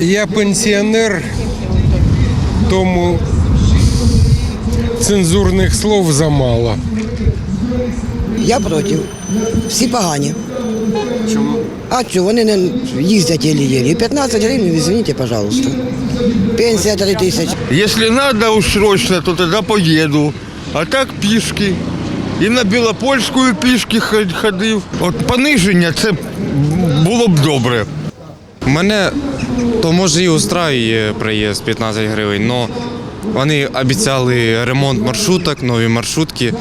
Я пенсіонер, тому цензурних слов замало. Я проти. Всі погані. Чому? А що, вони не їздять єлі-єлі. 15 гривень, извините, пожалуйста. Пенсія 3 тисячі. Если надо уж срочно, то тогда поеду. А так пішки. І на Білопольську пішки ходив. От пониження це було б добре. Мене то може і устраює проїзд 15 гривень, але вони обіцяли ремонт маршруток, нові маршрутки.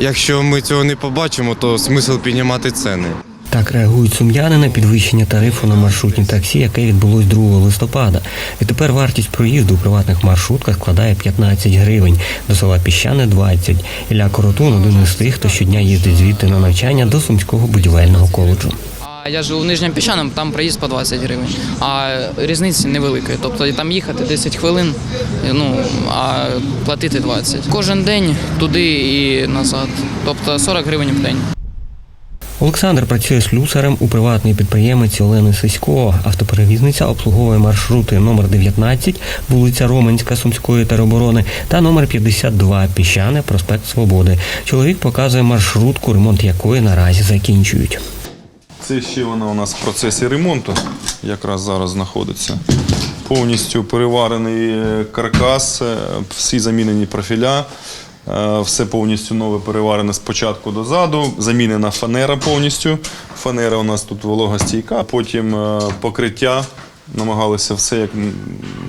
Якщо ми цього не побачимо, то смисл піднімати ціни. Так реагують сум'яни на підвищення тарифу на маршрутні таксі, яке відбулось 2 листопада. Відтепер вартість проїзду у приватних маршрутках складає 15 гривень, до села Піщане 20. Ілля Коротун один із тих, хто щодня їздить звідти на навчання до Сумського будівельного коледжу. Я живу в Нижньому Піщаному, там проїзд по 20 гривень, а різниці невеликої. Тобто там їхати 10 хвилин, ну а платити 20. Кожен день туди і назад. Тобто 40 гривень в день. Олександр працює слюсарем у приватної підприємиці Олени Сисько. Автоперевізниця обслуговує маршрути номер 19, вулиця Романська Сумської тероборони та номер 52 Піщане, проспект Свободи. Чоловік показує маршрутку, ремонт якої наразі закінчують. Це ще вона у нас в процесі ремонту, якраз зараз знаходиться. Повністю переварений е, каркас, е, всі замінені профіля, е, все повністю нове переварене з початку до заду, замінена фанера повністю. Фанера у нас тут вологостійка, потім покриття. Намагалися все як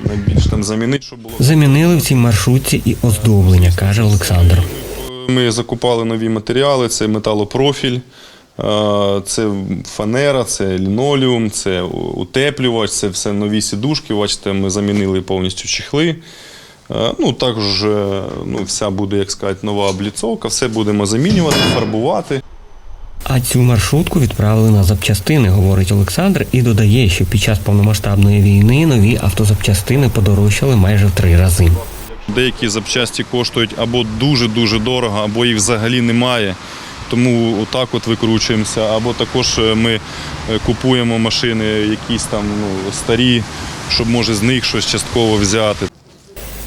найбільш там замінити, щоб було. Замінили в цій маршрутці і оздоблення, каже Олександр. Ми закупали нові матеріали: це металопрофіль, це фанера, це лінолеум, це утеплювач, це все нові сідушки. Бачите, ми замінили повністю чехли. Е, Ну, також е, ну, вся буде, як сказати, нова обліцовка, все будемо замінювати, фарбувати. А цю маршрутку відправили на запчастини, говорить Олександр, і додає, що під час повномасштабної війни нові автозапчастини подорожчали майже в три рази. Деякі запчасті коштують або дуже-дуже дорого, або їх взагалі немає. Тому отак от викручуємося. Або також е, ми е, купуємо машини якісь там ну, старі, щоб може з них щось частково взяти.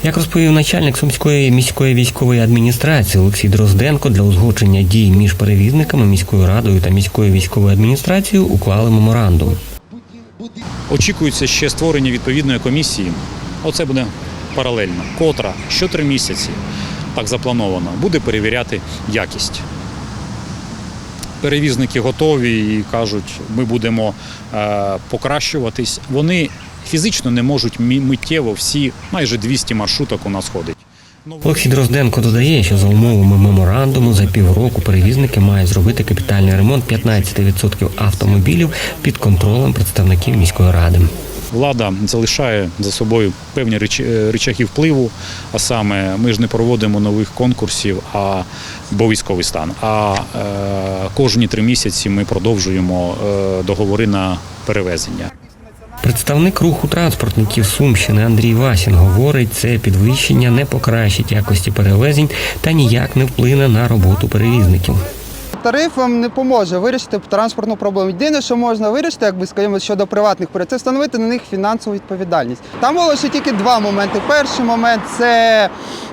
Як розповів начальник Сумської міської військової адміністрації Олексій Дрозденко, для узгодження дій між перевізниками, міською радою та міською військовою адміністрацією уклали меморандум. Очікується ще створення відповідної комісії. Оце буде паралельно, котра що три місяці, так заплановано, буде перевіряти якість. Перевізники готові і кажуть, ми будемо е, покращуватись. Вони фізично не можуть миттєво всі, майже 200 маршруток у нас ходить. Олексій Дрозденко додає, що за умовами меморандуму за півроку перевізники мають зробити капітальний ремонт 15% автомобілів під контролем представників міської ради. Влада залишає за собою певні е, впливу, а саме ми ж не проводимо нових конкурсів, а бо військовий стан. А е, кожні три місяці ми продовжуємо е, договори на перевезення. Представник руху транспортників Сумщини Андрій Васін говорить, це підвищення не покращить якості перевезень та ніяк не вплине на роботу перевізників. Тариф вам не поможе вирішити транспортну проблему. Єдине, що можна вирішити, якби скажімо, щодо приватних перед, це встановити на них фінансову відповідальність. Там було ще тільки два моменти. Перший момент це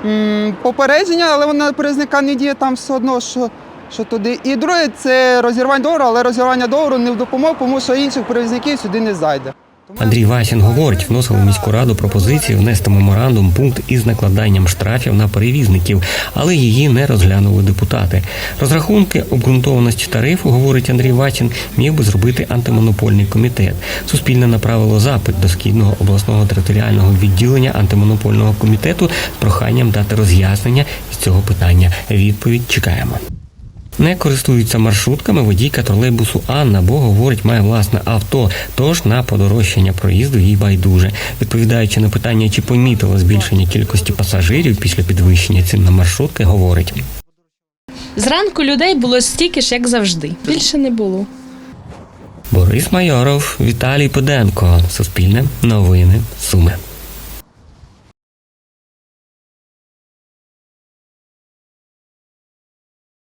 м, попередження, але вона на перевізника не діє там все одно, що, що туди. І друге це розірвання договору, але розірвання договору не в допомогу, тому що інших перевізників сюди не зайде. Андрій Васін говорить, вносили в міську раду пропозицію внести меморандум пункт із накладанням штрафів на перевізників, але її не розглянули депутати. Розрахунки обґрунтованості тарифу, говорить Андрій Васін, міг би зробити антимонопольний комітет. Суспільне направило запит до східного обласного територіального відділення антимонопольного комітету з проханням дати роз'яснення з цього питання. Відповідь чекаємо. Не користується маршрутками водійка тролейбусу Анна, бо говорить, має власне авто. Тож на подорожчання проїзду їй байдуже. Відповідаючи на питання, чи помітила збільшення кількості пасажирів після підвищення цін на маршрутки, говорить. Зранку людей було стільки ж, як завжди. Більше не було. Борис Майоров, Віталій Педенко. Суспільне новини Суми.